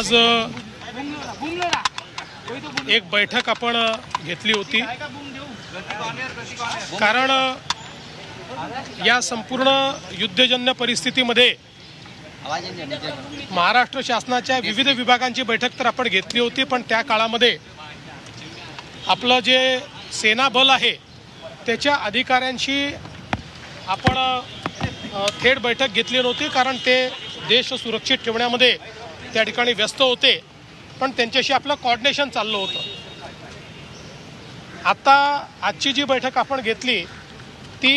आज एक बैठक आपण घेतली होती. कारण या संपूर्ण युद्धजन्य परिस्थितीमध्ये महाराष्ट्र शासनाच्या विविध विभागांची बैठक तर आपण घेतली होती पण त्या काळामध्ये आपलं जे सेना बल आहे त्याच्या अधिकाऱ्यांशी आपण थेट बैठक घेतली नव्हती कारण ते देश सुरक्षित ठेवण्यामध्ये त्या ठिकाणी व्यस्त होते पण त्यांच्याशी आपलं कॉर्डिनेशन चाललं होतं. आता आजची जी बैठक आपण घेतली ती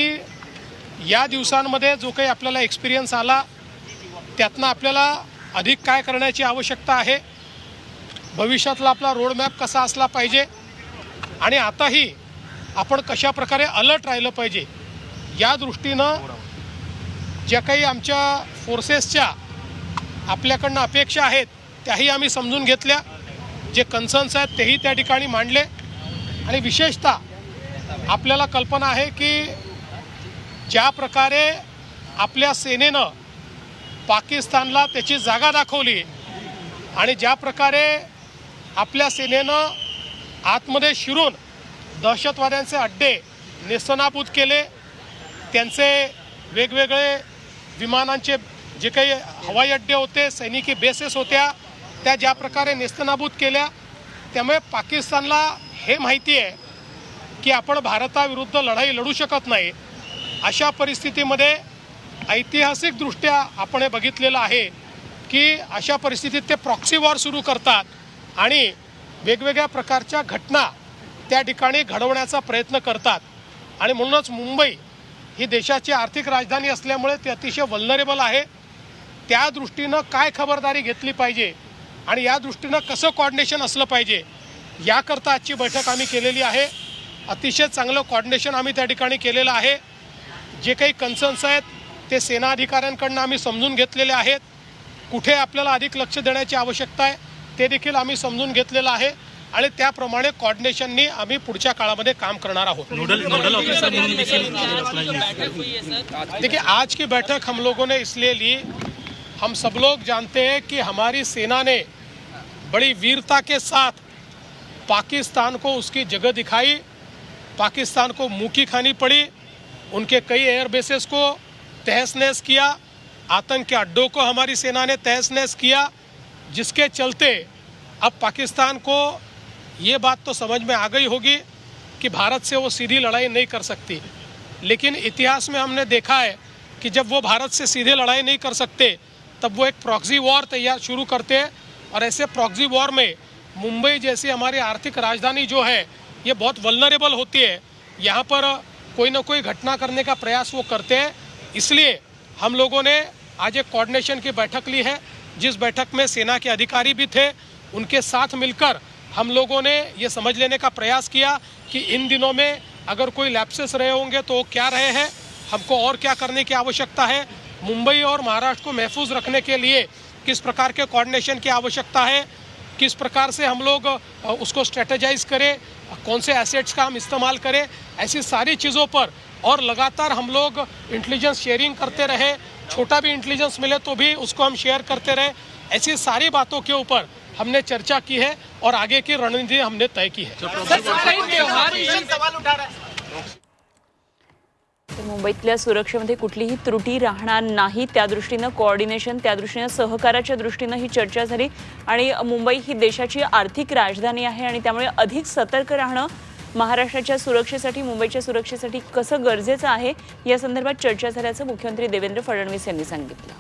या दिवसांमध्ये जो काही आपल्याला एक्सपिरियन्स आला त्यातनं आपल्याला अधिक काय करण्याची आवश्यकता आहे भविष्यातला आपला रोडमॅप कसा असला पाहिजे आणि आताही आपण कशा प्रकारे अलर्ट राहिलं पाहिजे या दृष्टीनं ज्या काही आमच्या फोर्सेसच्या आपल्याकडनं अपेक्षा आहेत त्याही आम्ही समजून घेतल्या. जे कन्सर्न्स आहेत तेही त्या ठिकाणी मांडले. आणि विशेषतः आपल्याला कल्पना आहे की ज्या प्रकारे आपल्या सेनेनं पाकिस्तानला त्याची जागा दाखवली आणि ज्या प्रकारे आपल्या सेनेनं आतमध्ये शिरून दहशतवाद्यांचे अड्डे नेसनाबूत केले त्यांचे वेगवेगळे विमानांचे जे काही हवाई अड्डे होते सैनिकी बेसेस होत्या त्या ज्या प्रकारे नेस्तनाबूत केल्या त्यामुळे पाकिस्तानला हे माहिती आहे की आपण भारताविरुद्ध लढाई लढू शकत नाही. अशा परिस्थितीमध्ये ऐतिहासिकदृष्ट्या आपण हे बघितलेलं आहे की अशा परिस्थितीत ते प्रॉक्सी वॉर सुरू करतात आणि वेगवेगळ्या प्रकारच्या घटना त्या ठिकाणी घडवण्याचा प्रयत्न करतात. आणि म्हणूनच मुंबई ही देशाची आर्थिक राजधानी असल्यामुळे ती अतिशय वल्नरेबल आहे. त्या दृष्टीनं काय खबरदारी घेतली पाहिजे आणि या दृष्टीनं कसं कॉर्डिनेशन असलं पाहिजे याकरता आजची बैठक आम्ही केलेली आहे. अतिशय चांगलं कॉर्डिनेशन आम्ही त्या ठिकाणी केलेलं आहे. जे काही कन्सर्न्स आहेत ते सेना अधिकाऱ्यांकडनं आम्ही समजून घेतलेले आहेत. कुठे आपल्याला अधिक लक्ष देण्याची आवश्यकता आहे ते देखील आम्ही समजून घेतलेलं आहे आणि त्याप्रमाणे कॉर्डिनेशननी आम्ही पुढच्या काळामध्ये काम करणार आहोत. देखिए आज की बैठक हम लोगों ने इसलिए ली हम सब लोग जानते हैं कि हमारी सेना ने बड़ी वीरता के साथ पाकिस्तान को उसकी जगह दिखाई, पाकिस्तान को मुँह खानी पड़ी, उनके कई एयर बेसेस को तहस नहस किया, आतंक के अड्डों को हमारी सेना ने तहस नहस किया, जिसके चलते अब पाकिस्तान को ये बात तो समझ में आ गई होगी कि भारत से वो सीधी लड़ाई नहीं कर सकती। लेकिन इतिहास में हमने देखा है कि जब वो भारत से सीधे लड़ाई नहीं कर सकते तब वो एक प्रॉक्सी वॉर तैयार शुरू करते हैं। और ऐसे प्रॉक्सी वॉर में मुंबई जैसी हमारी आर्थिक राजधानी जो है, ये बहुत वल्नरेबल होती है। यहाँ पर कोई ना कोई घटना करने का प्रयास वो करते हैं। इसलिए हम लोगों ने आज एक कोऑर्डिनेशन की बैठक ली है, जिस बैठक में सेना के अधिकारी भी थे। उनके साथ मिलकर हम लोगों ने ये समझ लेने का प्रयास किया कि इन दिनों में अगर कोई लैप्सेस रहे होंगे तो क्या रहे हैं, हमको और क्या करने की आवश्यकता है। मुंबई और महाराष्ट्र को महफूज रखने के लिए किस प्रकार के कोऑर्डिनेशन की आवश्यकता है किस प्रकार से हम लोग उसको स्ट्रेटेजाइज करें कौन से एसेट्स का हम इस्तेमाल करें ऐसी सारी चीज़ों पर और लगातार हम लोग इंटेलिजेंस शेयरिंग करते रहे छोटा भी इंटेलिजेंस मिले तो भी उसको हम शेयर करते रहे ऐसी सारी बातों के ऊपर हमने चर्चा की है और आगे की रणनीति हमने तय की है। मुंबईतल्या सुरक्षेमध्ये कुठलीही त्रुटी राहणार नाही. त्या दृष्टीनं कोऑर्डिनेशन त्या दृष्टीनं सहकाराच्या दृष्टीनं ही चर्चा झाली. आणि मुंबई ही देशाची आर्थिक राजधानी आहे आणि त्यामुळे अधिक सतर्क राहणं महाराष्ट्राच्या सुरक्षेसाठी मुंबईच्या सुरक्षेसाठी कसं गरजेचं आहे या संदर्भात चर्चा झाल्याचं मुख्यमंत्री देवेंद्र फडणवीस यांनी सांगितलं.